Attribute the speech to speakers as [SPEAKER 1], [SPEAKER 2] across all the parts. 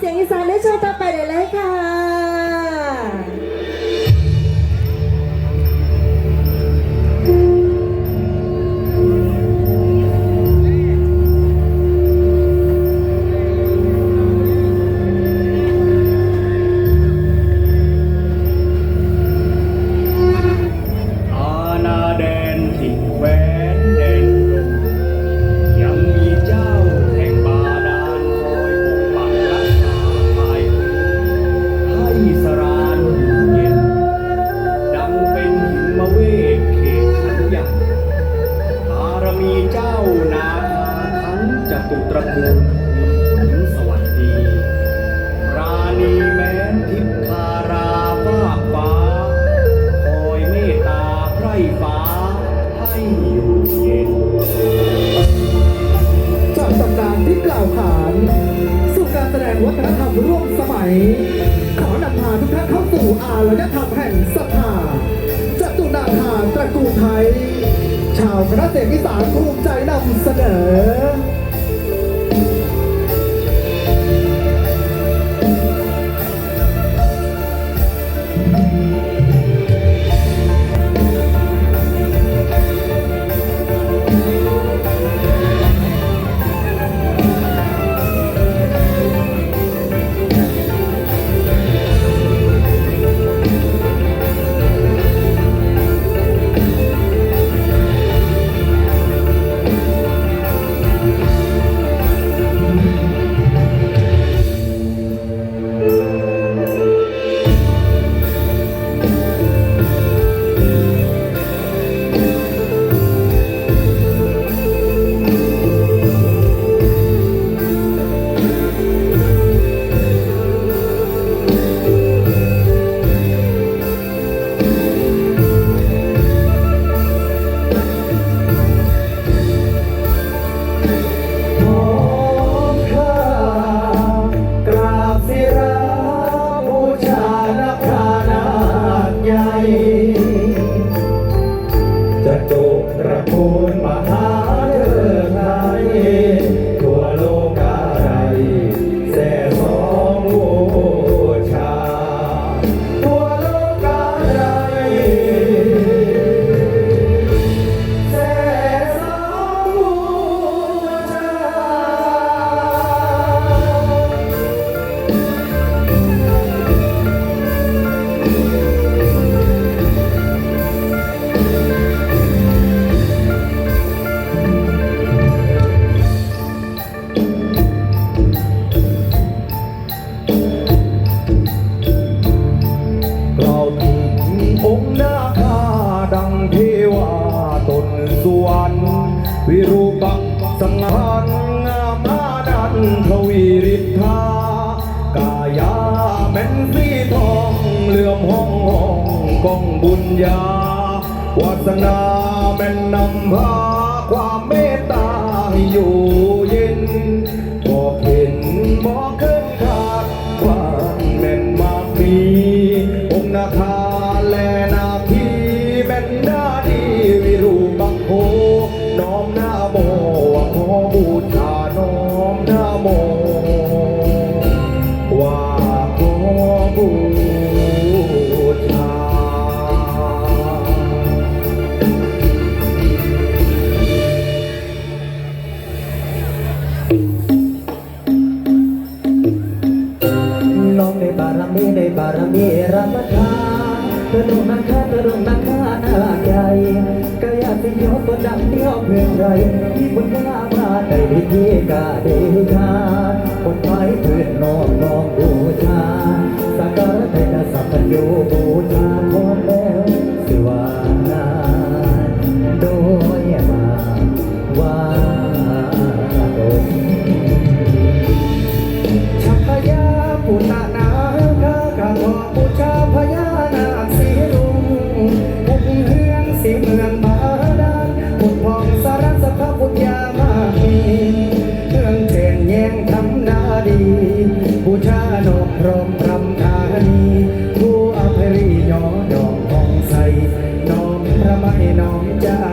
[SPEAKER 1] เสียงอีสานได้โชว์ต่อไปเลย
[SPEAKER 2] เลค่ะ วั
[SPEAKER 3] ฒนธรรมร่วมสมัย ขอนำพาทุกท่านเข้าสู่อารยธรรมแห่งสรัทธาจตุนาคาตระกูลไทย ชาวคณะเสียงสานภูมิใจนำเสนอ เป็นนำพาความเมตตาอยู่ กาเดชา Yeah.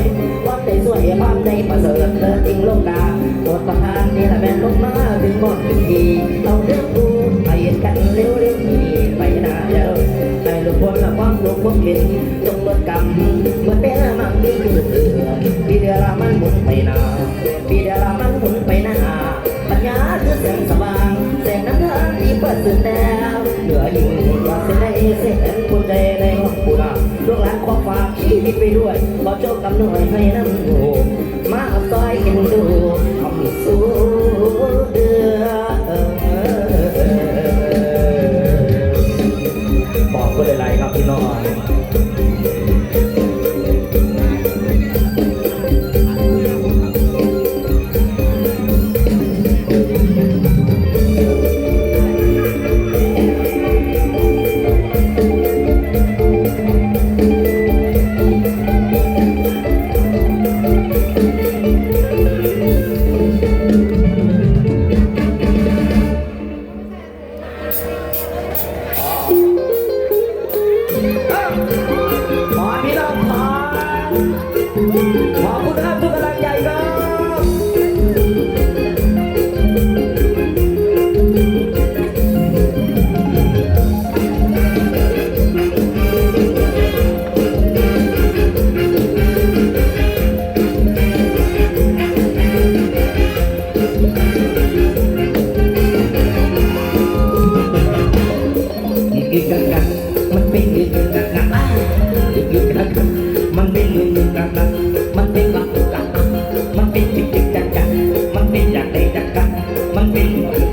[SPEAKER 3] ว
[SPEAKER 4] ยวัดได้สวยบ้านได้
[SPEAKER 3] ประเสริฐเลิศจ
[SPEAKER 4] ริงลงกาตัวประธานนี่แหละแม่นลงมาถึงหมดทุกทีเราเลืองกูไปเห็นกันเร็วเร็วทีไปนาเดียวไปลูกคนละความลูกความเห็นจงลดกรรมเมื่อเป็นมังดีคือเสือปีเดือละมันบุญไปนาปีเดือละมันบุญไปนาปัญญาคือแสงสว่างแสงน้ำเงินที่เปิดสุดอแต่เหลืออยู่ว่าเส้นใดเส้นคนใจในห้องปุนาดวงหลังความฝากที่ไปด้วยำหน่อยให้น้ำโ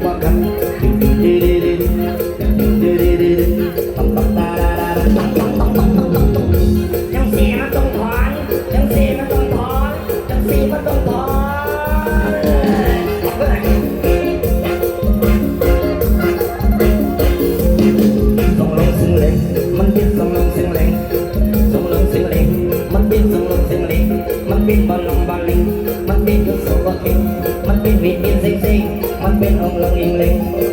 [SPEAKER 4] makan Di Bên hông.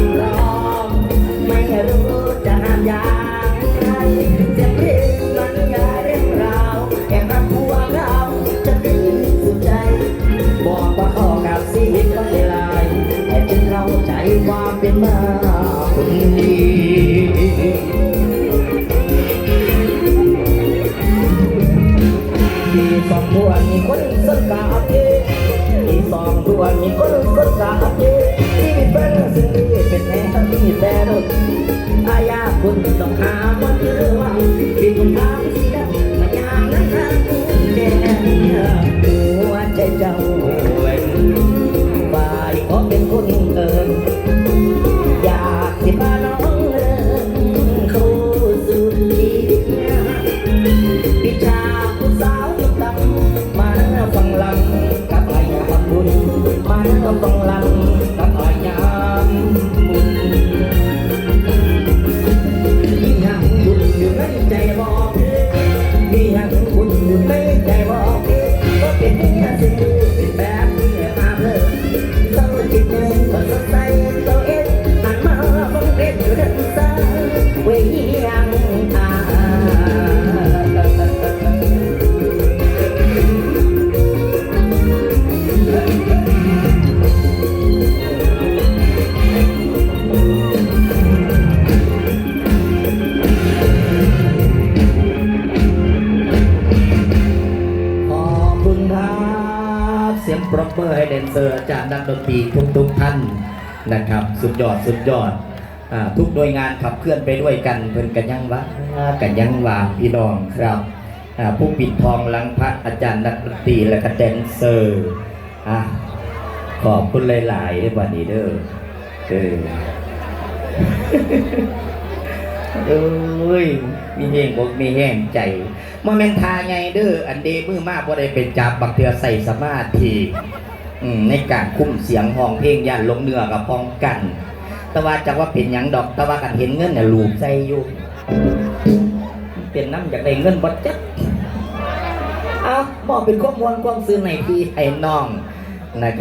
[SPEAKER 4] ำร้องไม่รู้จะห้ามอย่างไรเสียงเพลงมันยาเรื่องราวแห่งรักพวเราจะดึงสุดใจ บอกว่าข้อกับชีวิตก็ได้ลายแต่จึงเข้าใจความเป็นมาคนดีมีสองตัวมีคนสนกาเกมีสองตัวมีคนสนกาเกที่มีเป็นสิ่ง Metal. นเซอร์อาจารย์นักดนตรีทุกทุกๆท่านนะครับ สุดยอดสุดยอดอทุกหน่วยงานขับเคลื่อนไปด้วยกันเพิ่นกันยังวะกันยังว่าพี่น้องครับผู้ปิดทองหลังพระอาจารย์นักดนตรีและก็แดนเซอร์ขอบคุณหลายๆในวันนี้เด้อเออเอ้ยมีแห้งบอกมีแห้งใจมาเมนทาไงเด้ออันเดมือมากบ่ได้เป็นจับบักเทือใส่สมาธิ ในการคุ้มเสียงห้องเพลงยันลงเนื้อกับพ้องกัน แต่ว่าจะว่าเป็นหยังดอกแต่ว่ากันเห็นเงินเนี่ยลูบใส่อยู่ เป็นน้ำอยากได้เงินบดจักเอาบอกเป็นข้อมูลความซื้อในพี่ไอ้น้องนะครับ